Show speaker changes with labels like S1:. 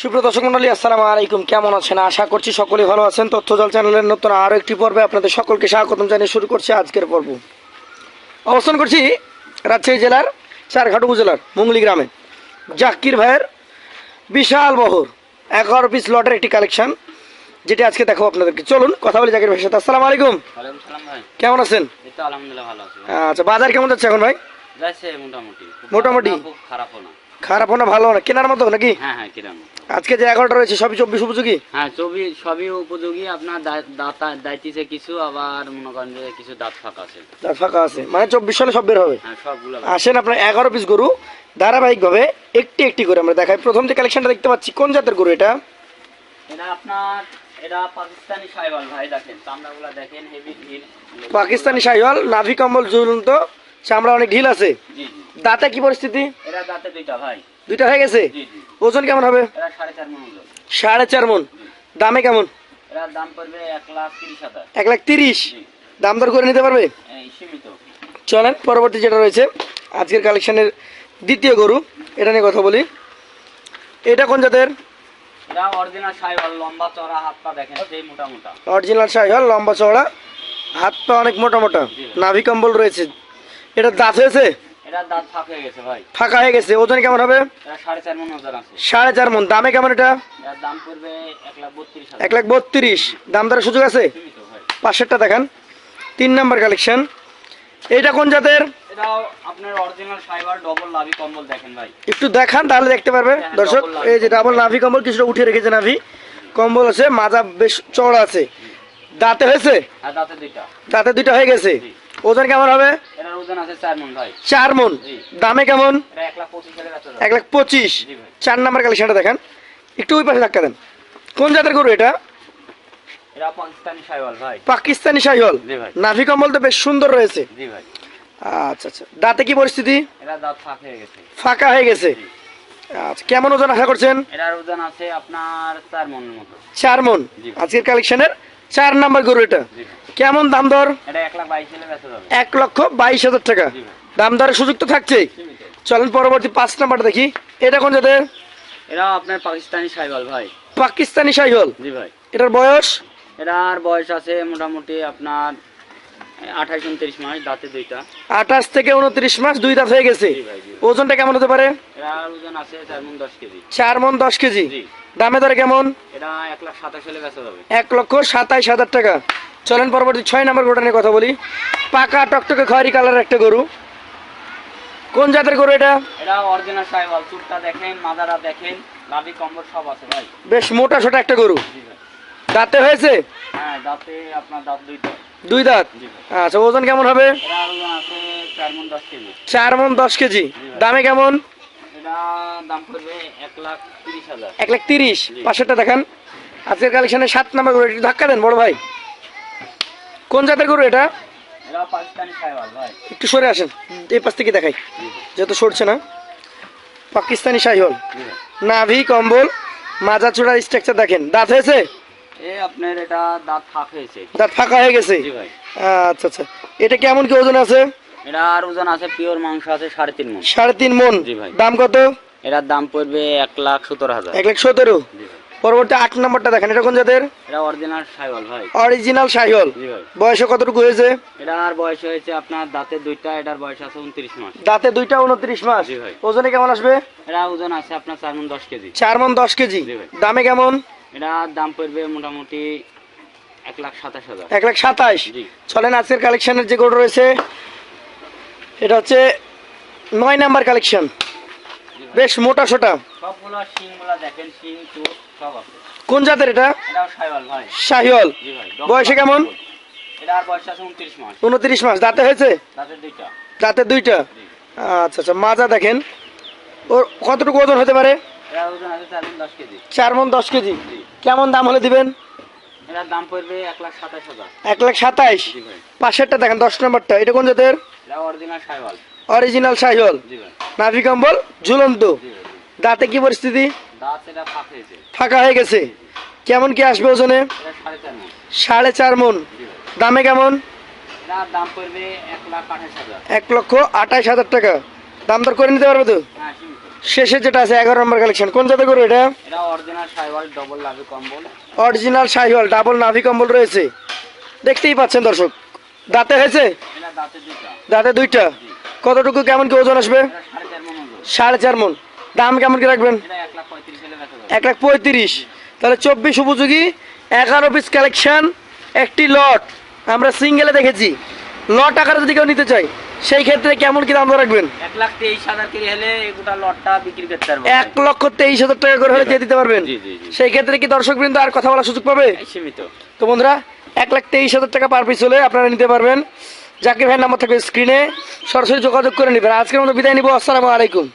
S1: সুপ্রিয় দর্শক মন্ডলী আসসালামু আলাইকুম। কেমন আছেন? আশা করছি সকলে ভালো আছেন। তথ্য জল চ্যানেলের নতুন আরও একটি পর্বে আপনাদের সকলকে স্বাগতম জানিয়ে শুরু করছি আজকের পর্ব। অবস্থান করছি রাজশাহী জেলার চারঘাট উপজেলার মুঙ্গলি গ্রামে। জাকির ভাইয়ের বিশাল বহর এগারো পিস লটের একটি কালেকশন যেটি আজকে দেখো আপনাদেরকে। চলুন কথা বলি জাকির ভাইয়ের সাথে। আসসালামু আলাইকুম। কেমন আছেন?
S2: এই তো আলহামদুলিল্লাহ ভালো আছি
S1: আচ্ছা বাজার কেমন যাচ্ছে এখন ভাই?
S2: যাচ্ছে মোটামুটি? ভালো না, খুব খারাপও না।
S1: ভালো না। কেনার মতো নাকি?
S2: হ্যাঁ হ্যাঁ কিরম
S1: আজকে যে এগারোটা রয়েছে সবই চব্বিশ উপযোগী?
S2: হ্যাঁ চব্বিশ সবই উপযোগী। আপনার দাঁতা দাইতিছে কিছু আবার মনে করেন যে কিছু দাঁত ফাঁকা আছে।
S1: তার ফাঁকা আছে। মানে চব্বিশ সালে সব বের হবে?
S2: হ্যাঁ
S1: আসেন আপনার এগারো পিস গরু। ধারাবাহিকভাবে একটি একটি করে আমরা দেখাই। প্রথম যে কালেকশনটা দেখতে পাচ্ছি কোন জাতের গরু এটা?
S2: এটা আপনার এটা পাকিস্তানি সাইবাল ভাই দেখেন। চামড়াগুলো দেখেন হেভি ঢিল।
S1: পাকিস্তানি শাহিওয়াল নাভি কম্বল ঝুলন্ত চামড়া অনেক ঢিল আছে। দাঁতে কি পরিস্থিতি?
S2: এটা দাঁতে দুইটা ভাই।
S1: দুইটা হয়ে গেছে?
S2: জি জি।
S1: ওজন কেমন হবে?
S2: সাড়ে চার মন
S1: দামে কেমন?
S2: এক লাখ তিরিশ
S1: দাম দর করে নিতে পারবে? চলেন পরবর্তী যেটা রয়েছে আজকের কালেকশনের দ্বিতীয় গরু। এটা নিয়ে কথা বলি। এটা কোন জাতের?
S2: অরিজিনাল সাইবাল লম্বা চড়া হাত পা
S1: অনেক মোটা মোটা। নাভি কম্বল রয়েছে। এটা দাঁত হয়েছে?
S2: ফাঁক হয়ে গেছে
S1: হয়ে ওজন কেমন হবে?
S2: সাড়ে চার মন
S1: দামে কেমন এটা?
S2: এক লাখ বত্রিশ
S1: দাম দরের সুযোগ আছে? পাশেরটা দেখান তিন নাম্বার কালেকশন এইটা কোন জাতের? একটু দেখান তাহলে দেখতে পারবে।
S2: হ্যাঁ,
S1: দর্শক এই যে ডাবল নাভি কম্বল কিছুটা উঠে রেখেছে নাভি। কম্বল আছে মাজা বেশ চওড়া আছে। দাঁতে হয়েছে?
S2: দাঁতে দুইটা।
S1: হয়ে গেছে। ওজন কেমন হবে?
S2: চার মন।
S1: দামে কেমন?
S2: এক লাখ পঁচিশ
S1: চার নাম্বার কালেকশনটা দেখান। একটু ওই পাশে ধাক্কা দেন। কোন জাতের গরু এটা?
S2: পাকিস্তানি
S1: শাহিওয়াল নাভি কম্বল তো বেশ সুন্দর রয়েছে। আচ্ছা আচ্ছা। দাঁতে কি পরিস্থিতি?
S2: ফাঁক হয়ে গেছে।
S1: আচ্ছা কেমন ওজন আশা করছেন?
S2: এটার ওজন আছে আপনার চার মতো।
S1: চার মন। আজকের কালেকশনের চার নাম্বার গরু এটা। কেমন দাম দর?
S2: এক
S1: লক্ষ বাইশ হাজার টাকা। দাম দরের সুযোগ তো থাকছেই চলেন পরবর্তী পাঁচ নাম্বারটা দেখি। এটা কোন জাতের?
S2: এটাও আপনার পাকিস্তানি সাইওয়াল ভাই।
S1: পাকিস্তানি শাহিওয়াল
S2: জি ভাই।
S1: এটার বয়স?
S2: এটার বয়স আছে মোটামুটি আপনার আঠাইশ উনত্রিশ মাস দাঁতে দুইটা।
S1: আঠাশ থেকে উনত্রিশ মাস দুই দাঁত হয়ে গেছে। ওজনটা কেমন হতে পারে?
S2: এটার ওজন আছে চার মন দশ কেজি।
S1: চার মন দশ কেজি? দামে দরে কেমন?
S2: এটা এক লাখ সাতাশ হলে বেচা যাবে।
S1: এক লক্ষ সাতাইশ হাজার টাকা। চলেন পরবর্তী ছয় নম্বর গরুটা নিয়ে কথা বলি। পাকা টকটকে খয়েরি কালারের একটা গরু। কোন জাতের গরু এটা?
S2: এটা অরিজিনাল সাইওয়াল চুটটা দেখেন মাদারা দেখেন সব আছে ভাই।
S1: বেশ মোটা সোটা একটা গরু। দাঁতে হয়েছে?
S2: হ্যাঁ দাঁতে আপনার দাঁত দুইটা
S1: দুই দাঁত? আচ্ছা ওজন কেমন হবে?
S2: চার মন দশ কেজি।
S1: দামে কেমন?
S2: এক লাখ তিরিশ।
S1: পাশেরটা দেখান। আজকের কালেকশনে সাত নম্বর গরু একটু ধাক্কা দেন বড় ভাই। কোন জাতের গরু এটা? একটু সরে আসেন এই পাশ থেকে দেখাই। যেহেতু সরছে না। পাকিস্তানি
S2: ভাই
S1: নাভি কম্বল মাজা চূড়ার স্ট্রাকচার দেখেন। দাঁত হয়েছে?
S2: আপনার এটা দাঁত ফাঁক হয়েছে।
S1: দাঁত ফাঁকা হয়ে গেছে? আচ্ছা আচ্ছা। এটা কেমন কি ওজন আছে?
S2: এটার ওজন আছে পিওর মাংস আছে সাড়ে তিন মন
S1: সাড়ে তিন মন
S2: জি ভাই।
S1: দাম কত?
S2: এটার দাম পড়বে এক লাখ সত্তর হাজার।
S1: এক লাখ সতেরো? পরবর্তী আট নম্বরটা দেখেন এটা কোন জাতের?
S2: এটা অরিজিনাল ভাই।
S1: অরিজিনাল বয়সে কতটুকু হয়েছে?
S2: এটার বয়স হয়েছে আপনার দাঁতে দুইটা এটার বয়স আছে উনত্রিশ মাস।
S1: দাঁতে দুইটা উনত্রিশ মাস।
S2: জি ভাই।
S1: ওজনে কেমন আসবে?
S2: এটা ওজন আছে আপনার চার মন দশ কেজি।
S1: চার মন দশ কেজি। দামে কেমন?
S2: এটার দাম পড়বে মোটামুটি এক লাখ সাতাশ হাজার।
S1: এক লাখ সাতাশ। চলেন আজকের কালেকশনের যে গরু রয়েছে এটা হচ্ছে নয় নাম্বার কালেকশন বেশ মোটা সোটা। কোন জাতের এটা? শাহিওয়াল বয়সে কেমন?
S2: উনত্রিশ মাস।
S1: দাঁতে হয়েছে? দাঁতে দুইটা। আচ্ছা আচ্ছা মাজা দেখেন। ওর কতটুকু ওজন হতে পারে?
S2: চার মন দশ কেজি।
S1: মন কেমন দাম হলে দিবেন?
S2: এটার দাম পড়বে এক লাখ সাতাশ হাজার।
S1: এক লাখ সাতাইশ
S2: জি ভাই।
S1: পাশেরটা দেখেন দশ নম্বরটা এটা কোন জাতের?
S2: এটা অরিজিনাল সাইওয়াল
S1: অরিজিনাল শাহিওয়াল।
S2: জি ভাই।
S1: নাভি কম্বল ঝুলন্ত। দাঁতে কি পরিস্থিতি?
S2: দাঁত এটা ফাঁক হয়েছে।
S1: ফাঁকা হয়ে গেছে। কেমন কি আসবে ওজনে?
S2: সাড়ে চার মন।
S1: দামে কেমন?
S2: দাম পড়বে এক লাখ আঠাশ হাজার।
S1: লক্ষ টাকা। দাম দর করে নিতে পারবে তো?
S2: হ্যাঁ
S1: শেষে যেটা আছে এগারো নম্বর কালেকশন কোন জাতে গরু এটা?
S2: অরিজিনাল
S1: শাহিওয়াল ডাবল নাভি কম্বল। রয়েছে। দেখতেই পাচ্ছেন দর্শক। দাঁতে হয়েছে?
S2: দাঁতে
S1: দুইটা। কতটুকু কেমন কি ওজন আসবে?
S2: সাড়ে চার মন
S1: দাম কেমন কি রাখবেন?
S2: এক লাখ পঁয়ত্রিশ
S1: তাহলে চব্বিশ উপযোগী। এগারো পিস কালেকশন একটি লট আমরা সিঙ্গেলে দেখেছি। লট আকারে যদি কেউ নিতে চাই সেই ক্ষেত্রে কেমন কি দাম রাখবেন?
S2: এক লাখ তেইশ হাজার কেজি হলে গোটা লটটা বিক্রি করতে পারব।
S1: এক লক্ষ তেইশ হাজার টাকা করে হলে দিয়ে দিতে পারবেন? সেই ক্ষেত্রে কি দর্শক বৃন্দ আর কথা বলার সুযোগ পাবে?
S2: সীমিত।
S1: তো বন্ধুরা এক লাখ তেইশ হাজার টাকা পার পিস হলে আপনারা নিতে পারবেন। জাকির ভাইয়ের নাম্বার থাকবে স্ক্রিনে। সরাসরি যোগাযোগ করে নেবেন। আজকের মতো বিদায় নিব। আসসালামু আলাইকুম।